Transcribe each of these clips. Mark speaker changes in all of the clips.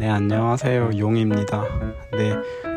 Speaker 1: 네, 안녕하세요. 용입니다. 네,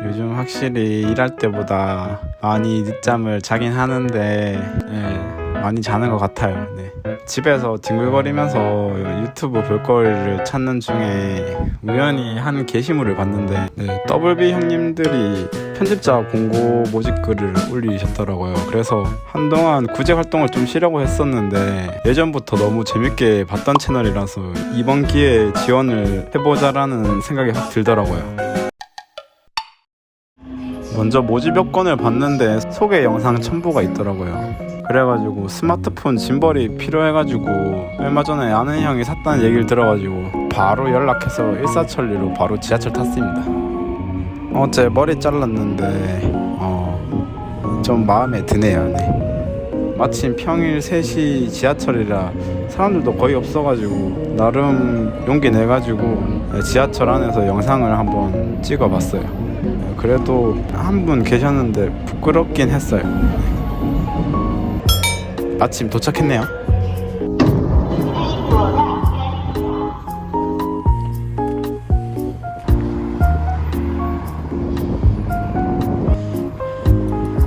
Speaker 1: 요즘 확실히 일할 때보다 많이 늦잠을 자긴 하는데, 네, 많이 자는 것 같아요. 네. 집에서 뒹굴거리면서 유튜브 볼거리를 찾는 중에 우연히 한 게시물을 봤는데, 네, WB 형님들이 편집자 공고 모집 글을 올리셨더라고요. 그래서 한동안 구제 활동을 좀 쉬려고 했었는데 예전부터 너무 재밌게 봤던 채널이라서 이번 기회에 지원을 해보자라는 생각이 확 들더라고요. 먼저 모집 요건을 봤는데 소개 영상 첨부가 있더라고요. 그래가지고 스마트폰 짐벌이 필요해가지고 얼마 전에 아는 형이 샀다는 얘기를 들어가지고 바로 연락해서 일사천리로 바로 지하철 탔습니다. 어제 머리 잘랐는데 어, 좀 마음에 드네요. 네. 마침 평일 3시 지하철이라 사람들도 거의 없어가지고 나름 용기 내가지고 지하철 안에서 영상을 한번 찍어봤어요. 그래도 한 분 계셨는데 부끄럽긴 했어요. 마침 도착했네요.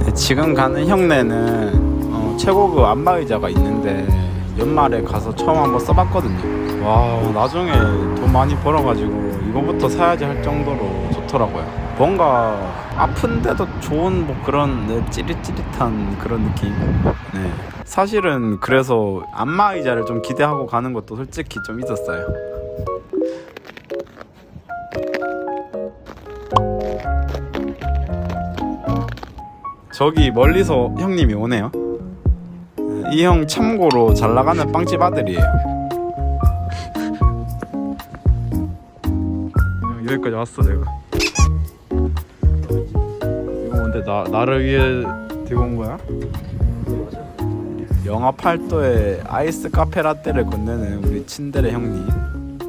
Speaker 1: 네, 지금 가는 형네는 어, 최고급 안마의자가 있는데 연말에 가서 처음 한번 써봤거든요. 와 나중에 돈 많이 벌어가지고 이거부터 사야지 할 정도로 좋더라고요. 뭔가 아픈데도 좋은 뭐 그런 네, 찌릿찌릿한 그런 느낌. 네. 사실은 그래서 안마 의자를 좀 기대하고 가는 것도 솔직히 좀 있었어요. 저기 멀리서 형님이 오네요. 이 형 참고로 잘 나가는 빵집 아들이에요. 여기까지 왔어 내가. 근데 나 나를 위해 들고 온 거야? 영하 8도에 아이스 카페 라떼를 건네는 우리 친데레 형님.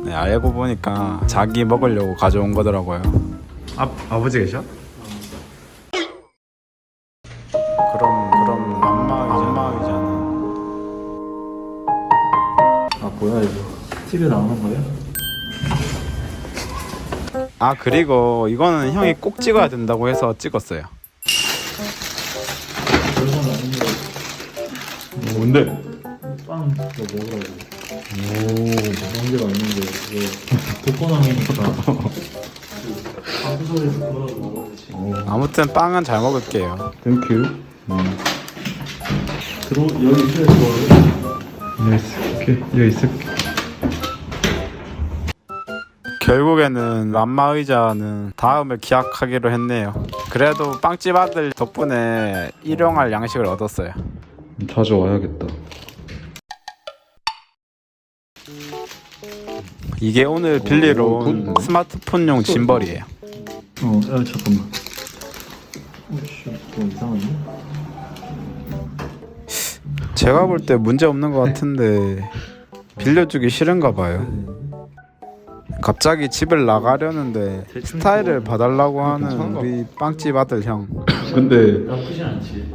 Speaker 1: 네, 알고 보니까 자기 먹으려고 가져온 거더라고요. 아 아버지 계셔? 그럼 그럼 안마 안마 의자는
Speaker 2: 아 뭐야 이거 TV에 나오는 거예요?
Speaker 1: 아 그리고 이거는 형이 꼭 찍어야 된다고 해서 찍었어요. 뭔데?
Speaker 2: 빵 그거 먹으라고 오 명제가 있는데 이게 독거남이니까 먹어야지
Speaker 1: 아무튼 빵은 잘 먹을게요. 땡큐.
Speaker 2: 들어 여기 있어야 들어와요
Speaker 1: 여기 있을게. 여기 있을게. 결국에는 람마 의자는 다음을 기약하기로 했네요. 그래도 빵집 아들 덕분에 일용할 양식을 얻었어요.
Speaker 3: 자주 와야겠다.
Speaker 1: 이게 오늘 빌리러 온
Speaker 3: 굿.
Speaker 1: 스마트폰용 짐벌이에요.
Speaker 2: 어 야, 잠깐만 오씨 뭐 이상하네
Speaker 1: 제가 볼 때 문제 없는 것 같은데 빌려주기 싫은가 봐요. 갑자기 집을 나가려는데 스타일을 봐달라고 하는? 우리 빵집 아들 형.
Speaker 3: 근데
Speaker 2: 나쁘진 않지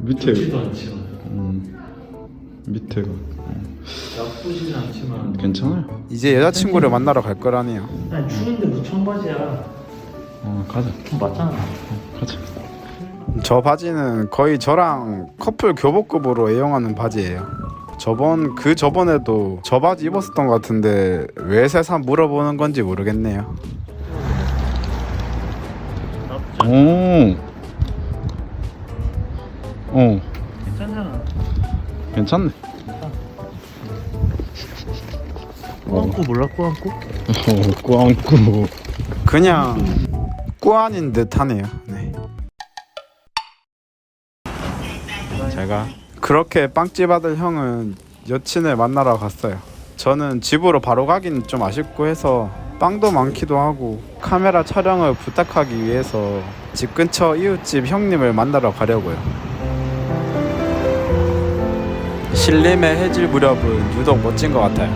Speaker 3: 밑에
Speaker 2: 좋지도 않지만
Speaker 3: 음, 밑에가
Speaker 2: 나쁘진 않지만
Speaker 3: 괜찮아요.
Speaker 1: 이제 여자친구를 만나러 갈 거라네요.
Speaker 2: 아니 추운데 뭐 청바지야
Speaker 3: 어 가자.
Speaker 2: 좀 맞잖아
Speaker 3: 가자.
Speaker 1: 저 바지는 거의 저랑 커플 교복급으로 애용하는 바지예요. 저번 그 저번에도 저 바지 입었었던 것 같은데 왜 새삼 물어보는 건지 모르겠네요.
Speaker 3: 오. 어 괜찮네.
Speaker 2: 꾸안꾸 몰라 꾸안꾸?
Speaker 3: 어 꽝꾸.
Speaker 1: 그냥 꾸안인 듯하네요. 네. 제가 그렇게 빵집 아들 형은 여친을 만나러 갔어요. 저는 집으로 바로 가긴 좀 아쉽고 해서 빵도 많기도 하고 카메라 촬영을 부탁하기 위해서 집 근처 이웃집 형님을 만나러 가려고요. 신림의 해질 무렵은 유독 멋진 것 같아요.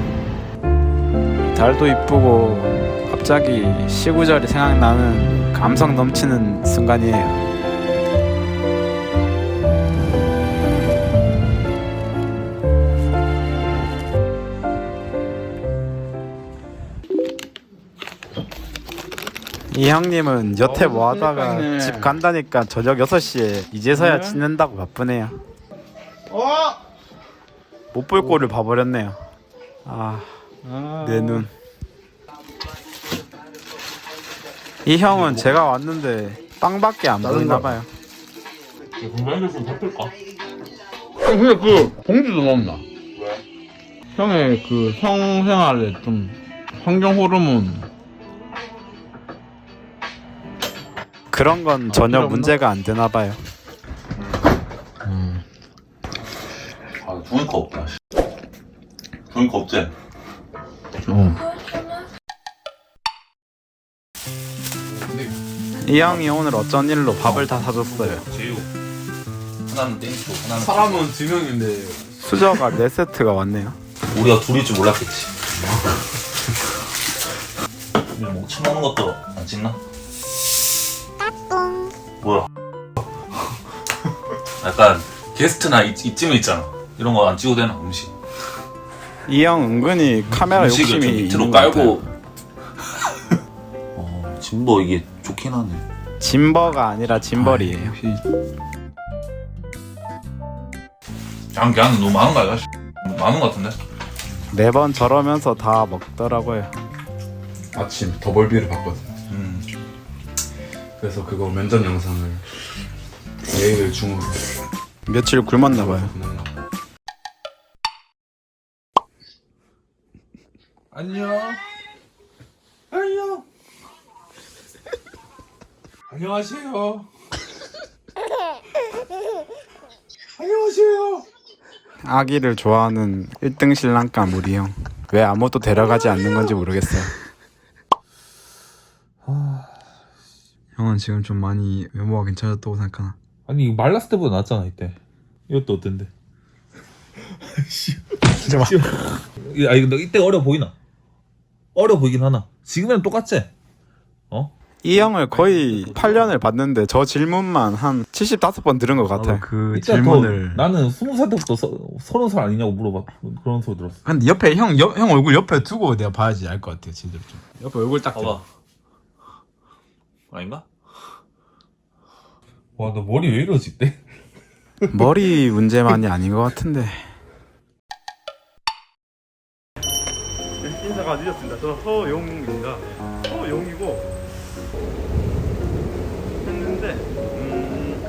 Speaker 1: 달도 이쁘고 갑자기 시구절이 생각나는 감성 넘치는 순간이에요. 이 형님은 여태
Speaker 3: 어,
Speaker 1: 뭐 하다가
Speaker 3: 그러니까네.
Speaker 1: 집 간다니까 저녁 6시에 이제서야
Speaker 3: 네?
Speaker 1: 씻는다고 바쁘네요
Speaker 3: 어!
Speaker 1: 못볼 꼴을 봐버렸네요 아
Speaker 3: 아.
Speaker 1: 내 눈. 이 형은 제가 왔는데 빵밖에 안 보이나 봐요.
Speaker 2: 공간에서 좀 바쁠까?
Speaker 3: 형 근데 그 공주도 넣었나? 왜? 형의 그 성생활에 좀 환경 호르몬
Speaker 1: 그런 건 전혀
Speaker 3: 필요 없나?
Speaker 1: 문제가 안 되나 봐요.
Speaker 4: 아, 종이컵 없다. 씨. 종이컵 없지?
Speaker 3: 어.
Speaker 1: 이 형이 오늘 어쩐 일로 밥을 다 사줬어요.
Speaker 4: 제육. 하나는 땡초, 하나는.
Speaker 3: 사람은 두 명인데
Speaker 1: 수저가 4세트가 왔네요.
Speaker 4: 우리가 둘일 줄 몰랐겠지. 오늘 뭐 처먹는 것도 안 찍나? 뭐야? 약간 게스트나 이, 이쯤에 있잖아. 이런 거 안 찍어도 되나 음식?
Speaker 1: 이 형 은근히 카메라
Speaker 4: 음식을 좀
Speaker 1: 욕심이
Speaker 4: 밑으로
Speaker 1: 있는 것
Speaker 4: 깔고.
Speaker 1: 같아요.
Speaker 4: 어, 진보 이게 좋긴 하네.
Speaker 1: 짐버가 아니라 짐벌이에요.
Speaker 4: 그냥 그냥 너무 많은 거 아이가? 씨? 많은 거 같은데?
Speaker 1: 매번 저러면서 다 먹더라고요.
Speaker 3: 아침 더벌비를 봤거든
Speaker 4: 음.
Speaker 3: 그래서 그거 면접 영상을 내일 중으로
Speaker 1: 며칠 굶었나 봐요.
Speaker 3: 보냈나
Speaker 4: 안녕. 안녕. 안녕하세요. 안녕하세요.
Speaker 1: 아기를 좋아하는 1등 신랑감 우리 형. 왜 아무도 데려가지 않는 건지 모르겠어요. 형은 지금 좀 많이 외모가 괜찮았다고 생각하나?
Speaker 5: 아니 이거 말랐을 때보다 낫잖아 이때 이것도 어떤데?
Speaker 1: 진짜 막
Speaker 5: 아 이거 너 이때 어려 보이나? 어려 보이긴 하나 지금이랑 똑같지? 어?
Speaker 1: 이 형을 거의 8년을 봤는데 저 질문만 한 75번 들은 것 같아요. 그
Speaker 5: 이때
Speaker 1: 질문을.
Speaker 5: 더 나는 스무 살 때부터 서, 서른 살 아니냐고 물어봐 그런 소리 들었어
Speaker 3: 근데 옆에 형, 여, 형 얼굴 옆에 두고 내가 봐야지 알 것 같아요 제대로 좀 옆에 얼굴 딱
Speaker 4: 봐봐. 아닌가?
Speaker 5: 와 너 머리 왜 이러지?
Speaker 1: 머리 문제만이 아닌 것 같은데.
Speaker 6: 인사가 늦었습니다. 저 서용입니다. 서용이고 했는데 음,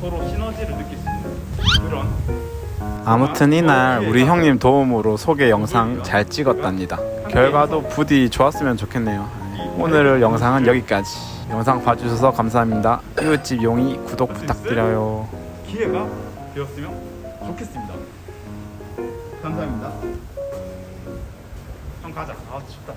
Speaker 6: 서로 시너지를 느낄 수 있는 그런
Speaker 1: 아무튼 이날 우리 형님 도움으로 소개 영상 잘 찍었답니다. 결과도 부디 좋았으면 좋겠네요. 오늘 영상은 여기까지. 영상 봐주셔서 감사합니다. 이웃집 용이 구독 부탁드려요.
Speaker 6: 기회가 되었으면 좋겠습니다. 감사합니다. 형 가자. 아 춥다.